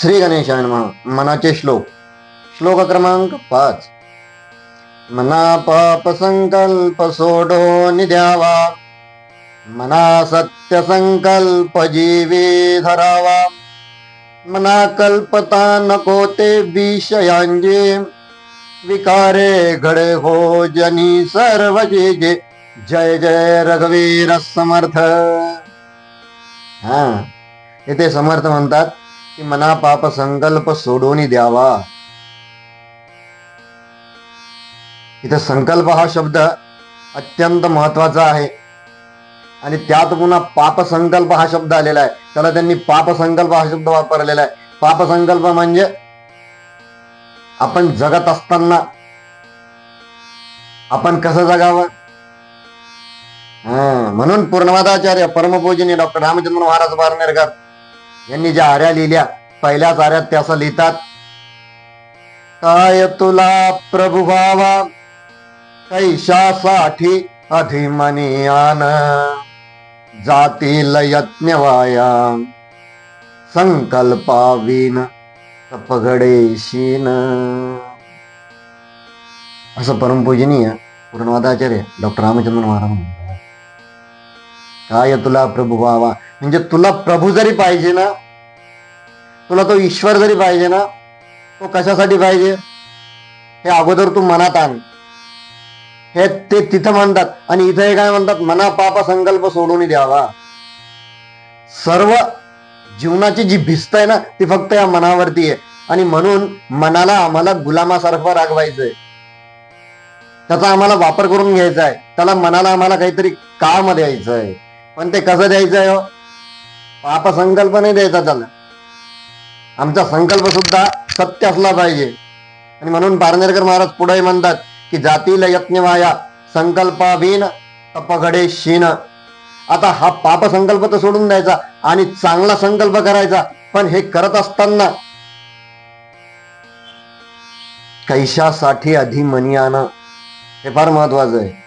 श्री गणेशायन मनाचे श्लोक. श्लोक क्रमांक पाच. मना पाप संकल्प सोडो निद्यावा. मना सत्य संकल्प जीवी धरावा मना कल्पता नको ते विषयांजे विकारे घडे हो जनी सर्व जे जे जय जय रघुवीर समर्थ हा इथे समर्थ म्हणतात की मना पाप संकल्प सोडून द्यावा. इथं संकल्प हा शब्द अत्यंत महत्त्वाचा आहे. आणि त्यात पुन्हा पाप संकल्प हा शब्द आलेला आहे. त्याला त्यांनी पाप संकल्प हा शब्द वापरलेला आहे. पाप संकल्प म्हणजे आपण जगत असताना आपण कसं जगावं? हा म्हणून पूर्णवादाचार्य परमपूजनी डॉक्टर रामचंद्र महाराज बारनेरकर यांनी ज्या आर्या लिहिल्या पहिल्याच आर्यात त्या असं लिहितात काय तुला प्रभू भावा कैशासाठी अधिमनी आन जातील यज्ञवाया संकल्पावीन तपगडेशीन असं परमपूजनीय पूर्णवादाचार्य डॉक्टर रामचंद्र महाराज काय तुला प्रभू व्हावा म्हणजे तुला प्रभू जरी पाहिजे ना तुला तो ईश्वर जरी पाहिजे ना तो कशासाठी पाहिजे? हे अगोदर तू मनात आण. हे ते तिथं म्हणतात आणि इथं हे काय म्हणतात? मना पाप संकल्प सोडून द्यावा. सर्व जीवनाची जी भिस्त आहे ना ती फक्त या मनावरती आहे. आणि म्हणून मनाला आम्हाला गुलामासारखं रागवायचंय. त्याचा आम्हाला वापर करून घ्यायचा आहे त्याला मनाला आम्हाला काहीतरी काम द्यायचं आहे पण ते कसं द्यायचं आहे हो? पाप संकल्प नाही द्यायचा त्याला. आमचा संकल्प सुद्धा सत्य असला पाहिजे. आणि म्हणून पारनेरकर महाराज पुढे म्हणतात की जातील यज्ञवाया संकल्पावीन तपघडे शीन. आता हा पाप संकल्प तर सोडून द्यायचा आणि चांगला संकल्प करायचा पण हे करत असताना कैशासाठी अधिमनी आणं हे फार महत्वाचं आहे.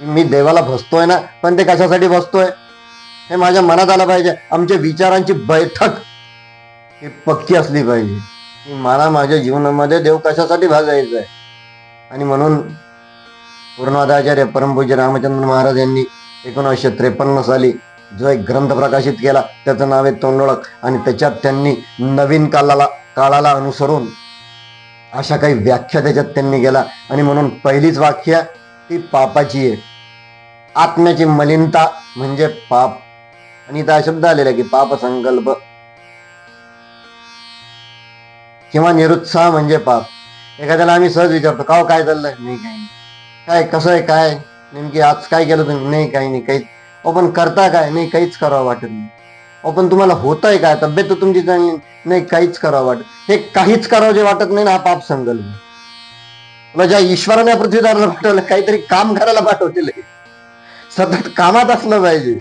मी देवाला भसतोय ना पण ते कशासाठी बसतोय? हे माझ्या मनात आलं पाहिजे. आमच्या विचारांची बैठक ही पक्की असली पाहिजे. की मला माझ्या जीवनामध्ये देव कशासाठी भाजायचं आहे आणि म्हणून पूर्णादाचार्य परमपूज्य रामचंद्र महाराज यांनी एकोणीसशे त्रेपन्न साली जो एक ग्रंथ प्रकाशित केला त्याचं नाव आहे तोंडोळक आणि त्याच्यात त्यांनी नवीन काळाला काळाला अनुसरून अशा काही व्याख्या त्याच्यात त्यांनी केला. आणि म्हणून पहिलीच वाक्य ती पापाची आहे. आत्म्याची मलिनता म्हणजे पाप. आणि इथं शब्द आलेला की पाप संकल्प किंवा निरुत्साह म्हणजे पाप. एखाद्याला आम्ही सहज विचारतो काव काय चाललंय? नाही काही काय कसं आहे काय? नेमकी आज काय केलं तुम्ही? नाही काही नाही काही आपण करता काय? नाही काहीच करावं वाटत नाही. आपण तुम्हाला होत आहे काय? तब्येत तुमची चांगली नाही. काहीच करावं वाटत. हे काहीच करावं जे वाटत नाही ना हा पाप संकल्प ज्या ईश्वराने पृथ्वीदाराला पाठवलं काहीतरी काम करायला पाठवलेलं आहे सतत कामात असलं पाहिजे.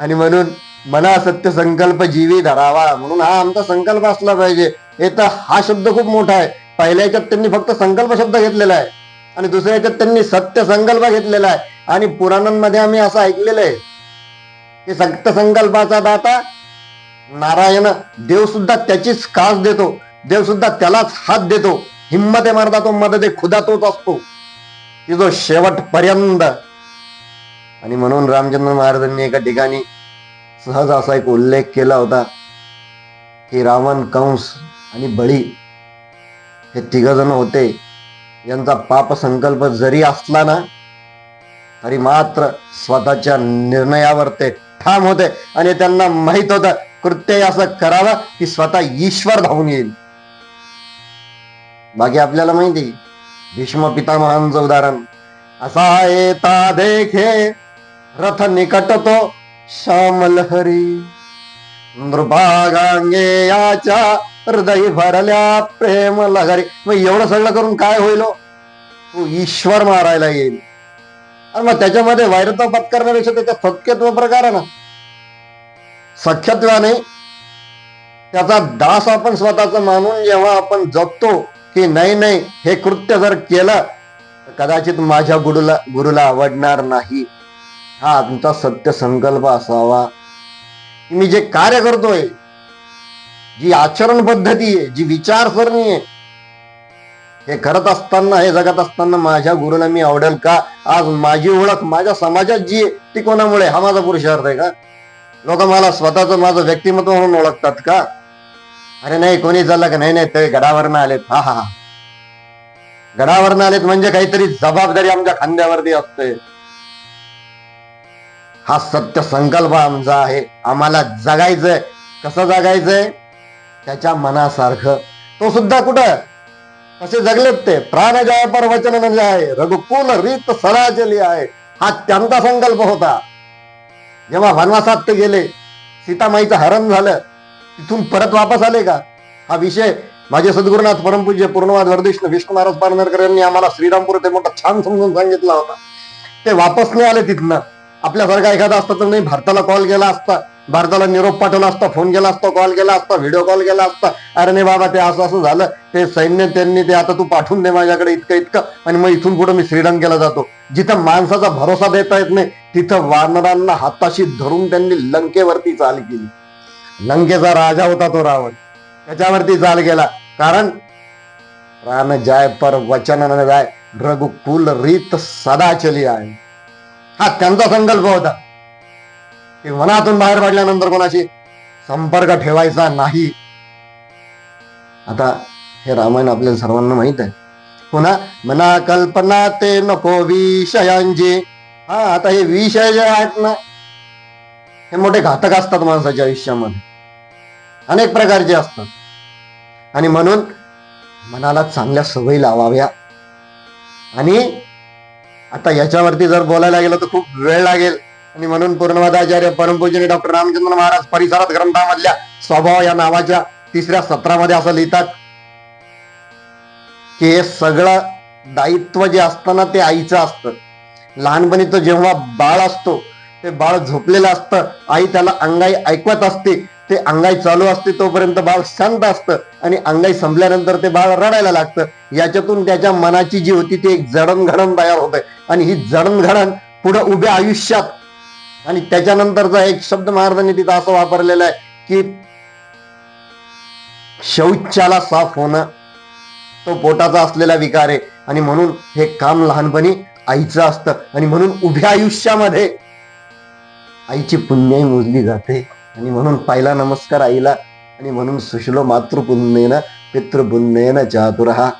आणि म्हणून मला सत्य संकल्प जीवी धरावा. म्हणून हा आमचा संकल्प असला पाहिजे. हे तर हा शब्द खूप मोठा आहे. पहिल्या याच्यात त्यांनी फक्त संकल्प शब्द घेतलेला आहे. आणि दुसऱ्या याच्यात त्यांनी सत्य संकल्प घेतलेला आहे. आणि पुराणांमध्ये आम्ही असं ऐकलेलं आहे की सत्य संकल्पाचा दाता नारायण देव सुद्धा त्याचीच कास देतो. देव सुद्धा त्यालाच हात देतो. हिम्मत आहे मरदा तो मदत खुदा तोच असतो. की जो शेवटपर्यंत आणि म्हणून रामचंद्र महाराजांनी एका ठिकाणी सहज असा एक उल्लेख केला होता की रावण कंस आणि बळी हे तिघजण होते. यांचा पाप संकल्प जरी असला ना तरी मात्र स्वतःच्या निर्णयावर ते ठाम होते. आणि त्यांना माहीत होतं कृत्य असं करावं की स्वतः ईश्वर धावून येईल. बाकी आपल्याला माहिती भीष्म पितामहांचं उदाहरण असा येता देखे रथ निकट तो श्यामलहरी नृभागांगे याच्या हृदय भरल्या प्रेम लहरी. मग एवढं सगळं करून काय होईल हो? तू ईश्वर मारायला येईल. आणि मग त्याच्यामध्ये वैरत्व पत्करण्यापेक्षा त्याच्या सख्यत्व प्रकार आहे ना. सख्यत्वाने त्याचा दास आपण स्वतःच मानून जेव्हा आपण जगतो की नाही नाही हे कृत्य जर केलं तर कदाचित माझ्या गुरुला गुरुला आवडणार नाही. हा आमचा सत्य संकल्प असावा. की मी जे कार्य करतोय जी आचरण पद्धती आहे जी विचारसरणी आहे हे करत असताना हे जगत असताना माझ्या गुरुला मी आवडेल का? आज माझी ओळख माझ्या समाजात जी आहे ती कोणामुळे? हा माझा पुरुषार्थ आहे का? लोक मला स्वतःच माझं व्यक्तिमत्व म्हणून ओळखतात का? अरे नाही कोणी चाललं का? नाही नाही ते गडावरनं आलेत. हा हा हा. गडावरनं आलेत म्हणजे काहीतरी जबाबदारी आमच्या खांद्यावरती असते. हा सत्य संकल्प आमचा आहे. आम्हाला जगायचंय. कसं जगायचंय? त्याच्या मनासारखं. तो सुद्धा कुठं? कसे जगलेत ते? प्राण जाय परवचन म्हणजे आहे. रघुकुल रीत सराचली आहे. हा त्यांचा संकल्प होता. जेव्हा वनवासात ते गेले सीतामाईचं हरण झालं तिथून परत वापस आले का? हा विषय माझे सद्गुरुनाथ परमपूज्य पूर्णवाद वर्धिष्णू विष्णू महाराज पारनेरकर यांनी आम्हाला श्रीरामपूर ते मोठा छान समजून सांगितला होता. ते वापस नाही आले तिथनं. आपल्यासारखा एखादा असता तर नाही भारताला कॉल केला असता भारताला निरोप पाठवला असता फोन केला असता कॉल केला असता व्हिडिओ कॉल केला असता. अरे नाही बाबा ते असं असं झालं. ते सैन्य त्यांनी ते आता तू पाठवून दे माझ्याकडे इतकं इतकं. आणि मग इथून पुढे मी श्रीलंकेला जातो. जिथं माणसाचा भरोसा देता येत नाही तिथं वानरांना हाताशी धरून त्यांनी लंकेवरती चाल केली. लंकेचा राजा होता तो रावण. त्याच्यावरती चाल गेला. कारण प्राण जाय पर वचन जाय रघुकुल रीत सदा चली आहे. हा त्यांचा संकल्प होता. की मनातून बाहेर पडल्यानंतर कोणाशी संपर्क ठेवायचा नाही. आता हे रामायण आपल्याला सर्वांना माहीत आहे. पुन्हा मना कल्पना ते नको विषयांची हा आता हे विषय जे आहेत ना हे मोठे घातक असतात माणसाच्या आयुष्यामध्ये. अनेक प्रकारचे असतात. आणि म्हणून मनाला चांगल्या सवयी लावाव्या. आणि आता याच्यावरती जर बोलायला गेलं तर खूप वेळ लागेल. आणि म्हणून पूर्णवादाचार्य परमपूजनी डॉक्टर रामचंद्र महाराज परिसरात ग्रंथामधल्या स्वभाव या नावाच्या तिसऱ्या सत्रामध्ये असं लिहितात की हे सगळं दायित्व जे असतं ना ते आईचं असतं. लहानपणी तो जेव्हा बाळ असतो ते बाळ झोपलेलं असतं. आई त्याला अंगाई ऐकवत असते. ते अंगाई चालू असते तोपर्यंत बाळ शांत असतं आणि अंगाई संपल्यानंतर ते बाळ रडायला लागतं. याच्यातून त्याच्या मनाची जी होती ती एक जडणघडण तयार होते. आणि ही जडणघडण पुढे उभ्या आयुष्यात आणि त्याच्यानंतरचा एक शब्द महाराजांनी तिथं असं वापरलेला आहे की शौचाला साफ होणं तो पोटाचा असलेला विकार आहे. आणि म्हणून हे काम लहानपणी आईचं असतं. आणि म्हणून उभ्या आयुष्यामध्ये आईची पुण्याई मोजली जाते. आणि म्हणून पहिला नमस्कार आईला आणि म्हणून सुशलो मातृपुण्येन पितृपुण्येन चातुरहा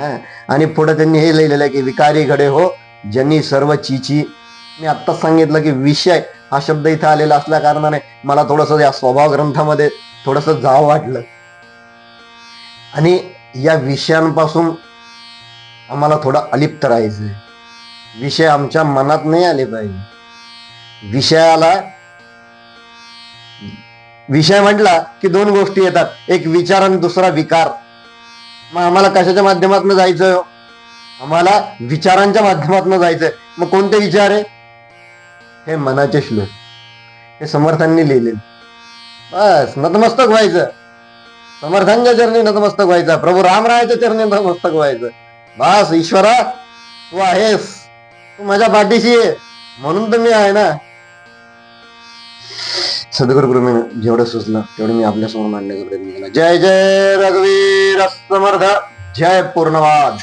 हा. आणि पुढे त्यांनी हे लिहिलेलं आहे की विकारी घडे हो ज्यांनी सर्व चिची. मी आत्ताच सांगितलं की विषय हा शब्द इथं आलेला असल्या कारणाने मला थोडंसं या स्वभाव ग्रंथामध्ये थोडंसं जावं वाटलं. आणि या विषयांपासून आम्हाला थोडं अलिप्त राहायचं विषय आमच्या मनात नाही आले पाहिजे. विषयाला विषय म्हटला की दोन गोष्टी येतात. एक विचार आणि दुसरा विकार. मग आम्हाला कशाच्या माध्यमातून जायचं हो? आम्हाला विचारांच्या माध्यमातून जायचंय. मग कोणते विचार आहे? हे मनाचे श्लोक. हे समर्थांनी लिहिले बस नतमस्तक व्हायचं. समर्थांच्या चरणी नतमस्तक व्हायचं. प्रभू रामरायाच्या चरणी नतमस्तक व्हायचं. बस ईश्वरा तू आहेस. तू माझ्या पाठीशी आहे म्हणून तर मी आहे ना. सद्गुरु जेवढं सुचलं तेवढं मी आपल्यासमोर मांडण्याचा प्रयत्न केला. जय जय रघुवीर समर्थ जय पूर्णवाद.